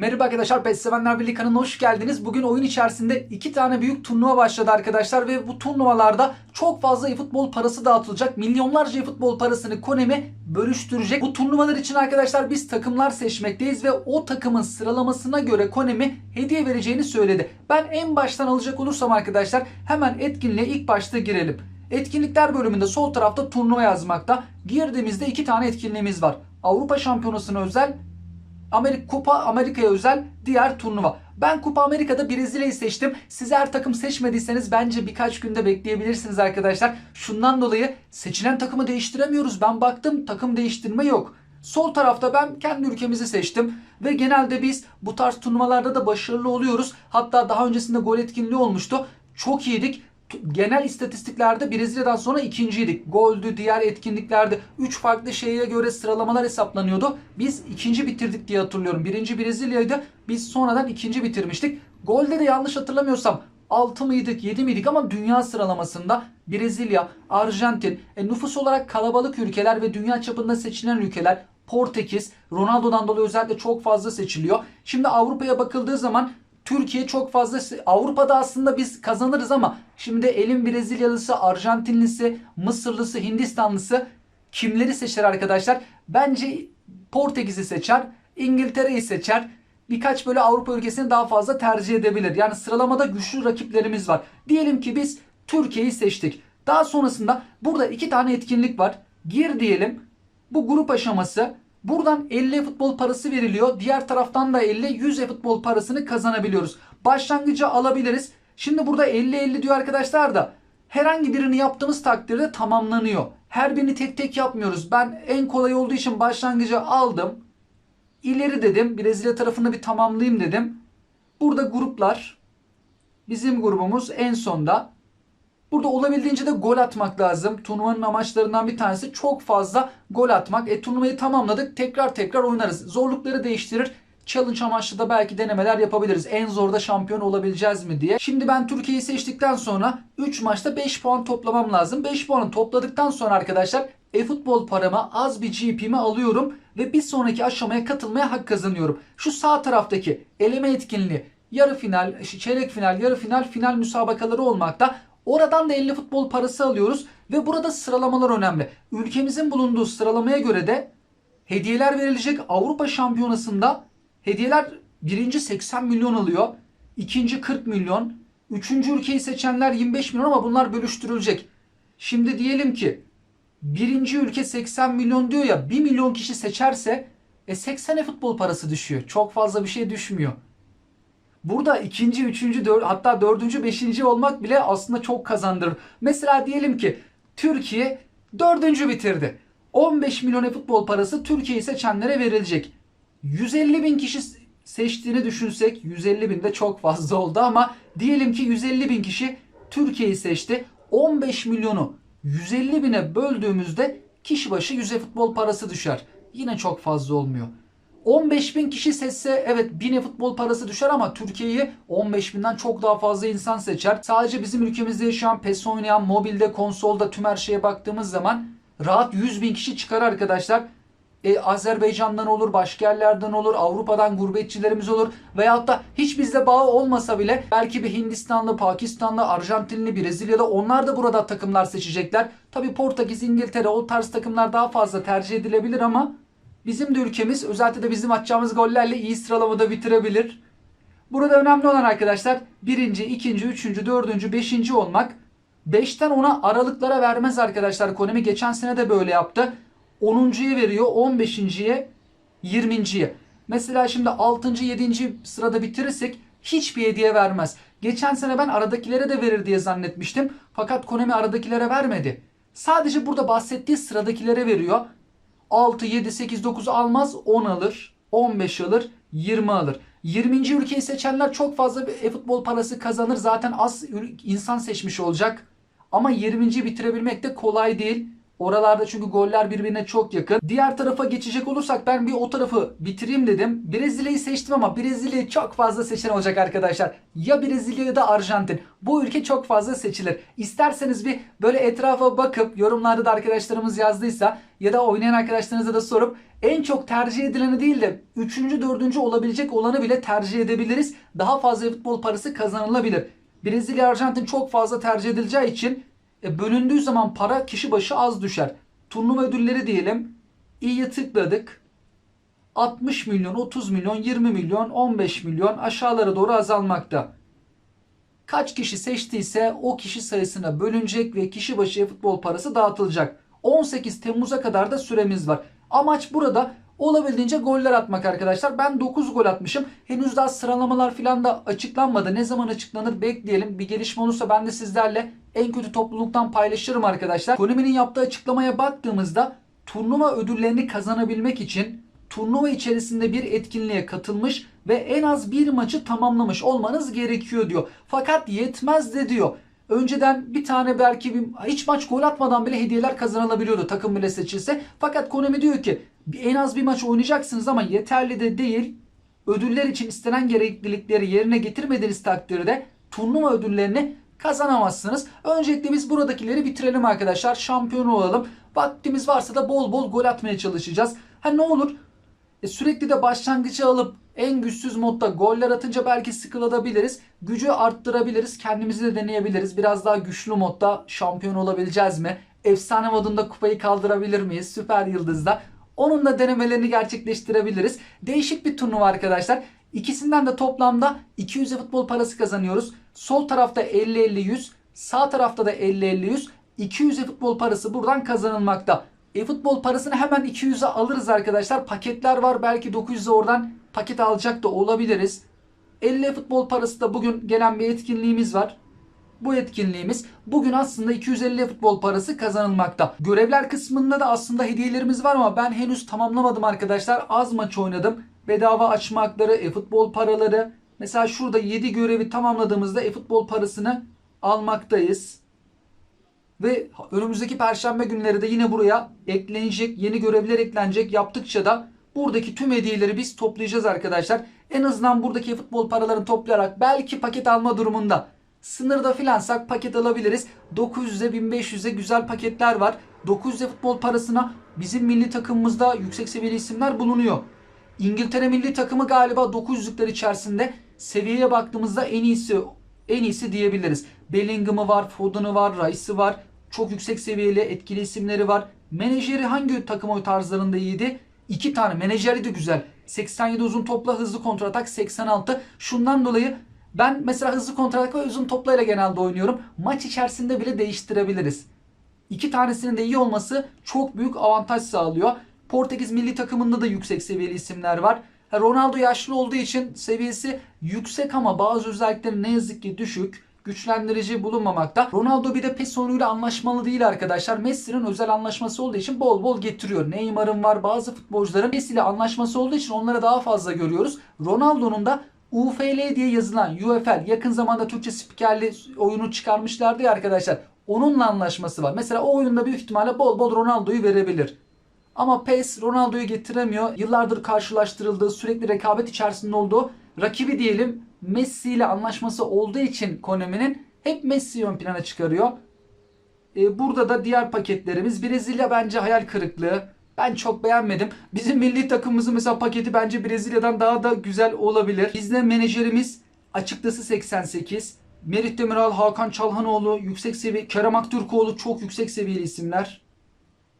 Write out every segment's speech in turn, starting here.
Merhaba arkadaşlar PES Sevenler Birliği kanalına hoş geldiniz. Bugün oyun içerisinde iki tane büyük turnuva başladı arkadaşlar ve bu turnuvalarda çok fazla futbol parası dağıtılacak. Milyonlarca futbol parasını Konemi bölüştürecek. Bu turnuvalar için arkadaşlar biz takımlar seçmekteyiz ve o takımın sıralamasına göre Konemi hediye vereceğini söyledi. Ben en baştan alacak olursam arkadaşlar hemen etkinliğe ilk başta girelim. Etkinlikler bölümünde sol tarafta turnuva yazmakta. Girdiğimizde iki tane etkinliğimiz var. Avrupa Şampiyonası'na özel Amerika Kupa Amerika'ya özel diğer turnuva. Ben Kupa Amerika'da Brezilya'yı seçtim. Siz her takım seçmediyseniz bence birkaç günde bekleyebilirsiniz arkadaşlar. Şundan dolayı seçilen takımı değiştiremiyoruz. Ben baktım takım değiştirme yok. Sol tarafta ben kendi ülkemizi seçtim ve genelde biz bu tarz turnuvalarda da başarılı oluyoruz. Hatta daha öncesinde gol etkinliği olmuştu. Çok iyiydik. Genel istatistiklerde Brezilya'dan sonra ikinciydik. Goldü, diğer etkinliklerde 3 farklı şeye göre sıralamalar hesaplanıyordu. Biz ikinci bitirdik diye hatırlıyorum. Birinci Brezilya'ydı. Biz sonradan ikinci bitirmiştik. Golde de yanlış hatırlamıyorsam 6 mıydık 7 miydik ama dünya sıralamasında Brezilya, Arjantin, e, nüfus olarak kalabalık ülkeler ve dünya çapında seçilen ülkeler Portekiz, Ronaldo'dan dolayı özellikle çok fazla seçiliyor. Şimdi Avrupa'ya bakıldığı zaman Türkiye çok fazla Avrupa'da aslında biz kazanırız ama şimdi elin Brezilyalısı, Arjantinlisi, Mısırlısı, Hindistanlısı kimleri seçer arkadaşlar? Bence Portekiz'i seçer, İngiltere'yi seçer. Birkaç böyle Avrupa ülkesini daha fazla tercih edebilir. Yani sıralamada güçlü rakiplerimiz var. Diyelim ki biz Türkiye'yi seçtik. Daha sonrasında burada iki tane etkinlik var. Gir diyelim. Bu grup aşaması. Buradan 50 futbol parası veriliyor. Diğer taraftan da 50 100 futbol parasını kazanabiliyoruz. Başlangıcı alabiliriz. Şimdi burada 50-50 diyor arkadaşlar da herhangi birini yaptığımız takdirde tamamlanıyor. Her birini tek tek yapmıyoruz. Ben en kolay olduğu için başlangıcı aldım. İleri dedim. Brezilya tarafını bir tamamlayayım dedim. Burada gruplar. Bizim grubumuz en sonda. Burada olabildiğince de gol atmak lazım. Turnuvanın amaçlarından bir tanesi çok fazla gol atmak. E turnuvayı tamamladık. Tekrar tekrar oynarız. Zorlukları değiştirir. Challenge amaçlı da belki denemeler yapabiliriz. En zorda şampiyon olabileceğiz mi diye. Şimdi ben Türkiye'yi seçtikten sonra 3 maçta 5 puan toplamam lazım. 5 puanı topladıktan sonra arkadaşlar e-futbol paramı az bir GP'mi alıyorum ve bir sonraki aşamaya katılmaya hak kazanıyorum. Şu sağ taraftaki eleme etkinliği yarı final, çeyrek final, yarı final, final müsabakaları olmakta. Oradan da 50 futbol parası alıyoruz ve burada sıralamalar önemli. Ülkemizin bulunduğu sıralamaya göre de hediyeler verilecek. Avrupa Şampiyonası'nda hediyeler birinci 80 milyon alıyor. ikinci 40 milyon. Üçüncü ülkeyi seçenler 25 milyon ama bunlar bölüştürülecek. Şimdi diyelim ki birinci ülke 80 milyon diyor ya 1 milyon kişi seçerse e 80'e futbol parası düşüyor. Çok fazla bir şey düşmüyor. Burada ikinci, üçüncü, dör, hatta dördüncü, beşinci olmak bile aslında çok kazandırır. Mesela diyelim ki Türkiye dördüncü bitirdi. 15 milyon futbol parası Türkiye'yi seçenlere verilecek. 150 bin kişi seçtiğini düşünsek 150 bin de çok fazla oldu ama diyelim ki 150 bin kişi Türkiye'yi seçti. 15 milyonu 150 bine böldüğümüzde kişi başı 100 futbol parası düşer. Yine çok fazla olmuyor. 15 bin kişi seçse evet 1000 futbol parası düşer ama Türkiye'yi 15 binden çok daha fazla insan seçer. Sadece bizim ülkemizde yaşayan PES oynayan mobilde, konsolda tüm her şeye baktığımız zaman rahat 100 bin kişi çıkar arkadaşlar. E, Azerbaycan'dan olur, başka yerlerden olur, Avrupa'dan gurbetçilerimiz olur veyahut da hiç bizle bağı olmasa bile belki bir Hindistanlı, Pakistanlı, Arjantinli, Brezilyalı onlar da burada takımlar seçecekler. Tabi Portekiz, İngiltere o tarz takımlar daha fazla tercih edilebilir ama bizim de ülkemiz özellikle de bizim atacağımız gollerle iyi sıralamada bitirebilir. Burada önemli olan arkadaşlar birinci, ikinci, üçüncü, dördüncü, beşinci olmak. 5'ten 10'a aralıklara vermez arkadaşlar. Konemi geçen sene de böyle yaptı. 10.ya veriyor, 15.ye, 20.ye. Mesela şimdi 6. 7. sırada bitirirsek hiçbir hediye vermez. Geçen sene ben aradakilere de verir diye zannetmiştim. Fakat Konemi aradakilere vermedi. Sadece burada bahsettiği sıradakilere veriyor. 6, 7, 8, 9 almaz 10 alır, 15 alır, 20 alır. 20. ülkeyi seçenler çok fazla bir e-futbol parası kazanır. Zaten az insan seçmiş olacak. Ama 20. bitirebilmek de kolay değil. Oralarda çünkü goller birbirine çok yakın. Diğer tarafa geçecek olursak ben bir o tarafı bitireyim dedim. Brezilya'yı seçtim ama Brezilya'yı çok fazla seçen olacak arkadaşlar. Ya Brezilya ya da Arjantin. Bu ülke çok fazla seçilir. İsterseniz bir böyle etrafa bakıp yorumlarda da arkadaşlarımız yazdıysa ya da oynayan arkadaşlarınıza da sorup en çok tercih edileni değil de 3. 4. olabilecek olanı bile tercih edebiliriz. Daha fazla futbol parası kazanılabilir. Brezilya Arjantin çok fazla tercih edileceği için e, bölündüğü zaman para kişi başı az düşer. Turnuva ödülleri diyelim. İyi tıkladık. 60 milyon, 30 milyon, 20 milyon, 15 milyon aşağılara doğru azalmakta. Kaç kişi seçtiyse o kişi sayısına bölünecek ve kişi başı futbol parası dağıtılacak. 18 Temmuz'a kadar da süremiz var. Amaç burada olabildiğince goller atmak arkadaşlar. Ben 9 gol atmışım. Henüz daha sıralamalar falan da açıklanmadı. Ne zaman açıklanır bekleyelim. Bir gelişme olursa ben de sizlerle en kötü topluluktan paylaşırım arkadaşlar. Konami'nin yaptığı açıklamaya baktığımızda turnuva ödüllerini kazanabilmek için turnuva içerisinde bir etkinliğe katılmış ve en az bir maçı tamamlamış olmanız gerekiyor diyor. Fakat yetmez de diyor. Önceden bir tane belki bir, hiç maç gol atmadan bile hediyeler kazanılabiliyordu takım bile seçilse. Fakat Konami diyor ki en az bir maç oynayacaksınız ama yeterli de değil. Ödüller için istenen gereklilikleri yerine getirmediğiniz takdirde turnuva ödüllerini kazanamazsınız. Öncelikle biz buradakileri bitirelim arkadaşlar. Şampiyon olalım. Vaktimiz varsa da bol bol gol atmaya çalışacağız. Ha ne olur e, sürekli de başlangıcı alıp en güçsüz modda goller atınca belki sıkılabiliriz. Gücü arttırabiliriz. Kendimizi de deneyebiliriz. Biraz daha güçlü modda şampiyon olabileceğiz mi? Efsane modunda kupayı kaldırabilir miyiz? Süper Yıldız'da. Onun da denemelerini gerçekleştirebiliriz. Değişik bir turnuva arkadaşlar. İkisinden de toplamda 200 futbol parası kazanıyoruz. Sol tarafta 50-50-100, sağ tarafta da 50-50-100. 200 futbol parası buradan kazanılmakta. E-futbol parasını hemen 200'e alırız arkadaşlar. Paketler var. Belki 900'e oradan paket alacak da olabiliriz. 50 futbol parası da bugün gelen bir etkinliğimiz var. Bu etkinliğimiz bugün aslında 250 futbol parası kazanılmakta. Görevler kısmında da aslında hediyelerimiz var ama ben henüz tamamlamadım arkadaşlar. Az maç oynadım. Bedava açma hakları, e-futbol paraları. Mesela şurada 7 görevi tamamladığımızda e-futbol parasını almaktayız. Ve önümüzdeki perşembe günleri de yine buraya eklenecek, yeni görevler eklenecek. Yaptıkça da buradaki tüm hediyeleri biz toplayacağız arkadaşlar. En azından buradaki futbol paralarını toplayarak belki paket alma durumunda sınırda filansak paket alabiliriz. 900'e 1500'e güzel paketler var. 900'e futbol parasına bizim milli takımımızda yüksek seviyeli isimler bulunuyor. İngiltere milli takımı galiba 900'lükler içerisinde seviyeye baktığımızda en iyisi en iyisi diyebiliriz. Bellingham'ı var, Foden'ı var, Rice'ı var. Çok yüksek seviyeli etkili isimleri var. Menajeri hangi takım oy tarzlarında iyiydi? İki tane. Menajeri de güzel. 87 uzun topla hızlı kontratak 86. Şundan dolayı ben mesela hızlı kontratak ve uzun toplayla genelde oynuyorum. Maç içerisinde bile değiştirebiliriz. İki tanesinin de iyi olması çok büyük avantaj sağlıyor. Portekiz milli takımında da yüksek seviyeli isimler var. Ronaldo yaşlı olduğu için seviyesi yüksek ama bazı özellikleri ne yazık ki düşük. Güçlendirici bulunmamakta. Ronaldo bir de PES oyunuyla anlaşmalı değil arkadaşlar. Messi'nin özel anlaşması olduğu için bol bol getiriyor. Neymar'ın var bazı futbolcuların PES ile anlaşması olduğu için onları daha fazla görüyoruz. Ronaldo'nun da UFL diye yazılan UFL yakın zamanda Türkçe spikerli oyunu çıkarmışlardı ya arkadaşlar. Onunla anlaşması var. Mesela o oyunda büyük ihtimalle bol bol Ronaldo'yu verebilir. Ama PES Ronaldo'yu getiremiyor. Yıllardır karşılaştırıldığı, sürekli rekabet içerisinde olduğu rakibi diyelim Messi ile anlaşması olduğu için Konami'nin hep Messi'yi ön plana çıkarıyor. Ee, burada da diğer paketlerimiz Brezilya bence hayal kırıklığı. Ben çok beğenmedim. Bizim milli takımımızın mesela paketi bence Brezilya'dan daha da güzel olabilir. Bizde menajerimiz açıkçası 88. Merit Demiral, Hakan Çalhanoğlu, yüksek seviye, Kerem Aktürkoğlu çok yüksek seviyeli isimler.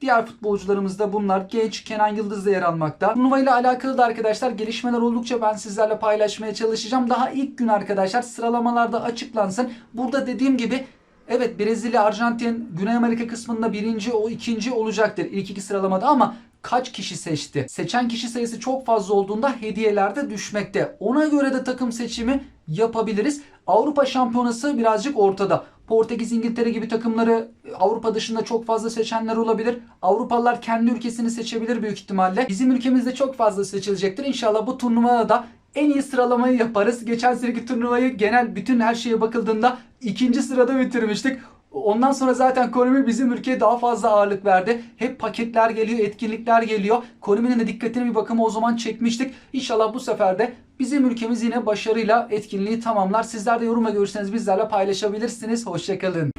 Diğer futbolcularımız da bunlar. Genç Kenan Yıldız da yer almakta. Turnuva ile alakalı da arkadaşlar gelişmeler oldukça ben sizlerle paylaşmaya çalışacağım. Daha ilk gün arkadaşlar sıralamalarda açıklansın. Burada dediğim gibi evet Brezilya, Arjantin, Güney Amerika kısmında birinci o ikinci olacaktır ilk iki sıralamada ama kaç kişi seçti? Seçen kişi sayısı çok fazla olduğunda hediyeler de düşmekte. Ona göre de takım seçimi yapabiliriz. Avrupa Şampiyonası birazcık ortada. Portekiz, İngiltere gibi takımları Avrupa dışında çok fazla seçenler olabilir. Avrupalılar kendi ülkesini seçebilir büyük ihtimalle. Bizim ülkemizde çok fazla seçilecektir. İnşallah bu turnuvada da en iyi sıralamayı yaparız. Geçen seneki turnuvayı genel bütün her şeye bakıldığında ikinci sırada bitirmiştik. Ondan sonra zaten Konami bizim ülkeye daha fazla ağırlık verdi. Hep paketler geliyor, etkinlikler geliyor. Konami'nin de dikkatini bir bakıma o zaman çekmiştik. İnşallah bu sefer de bizim ülkemiz yine başarıyla etkinliği tamamlar. Sizler de yorum ve görüşlerinizi bizlerle paylaşabilirsiniz. Hoşçakalın.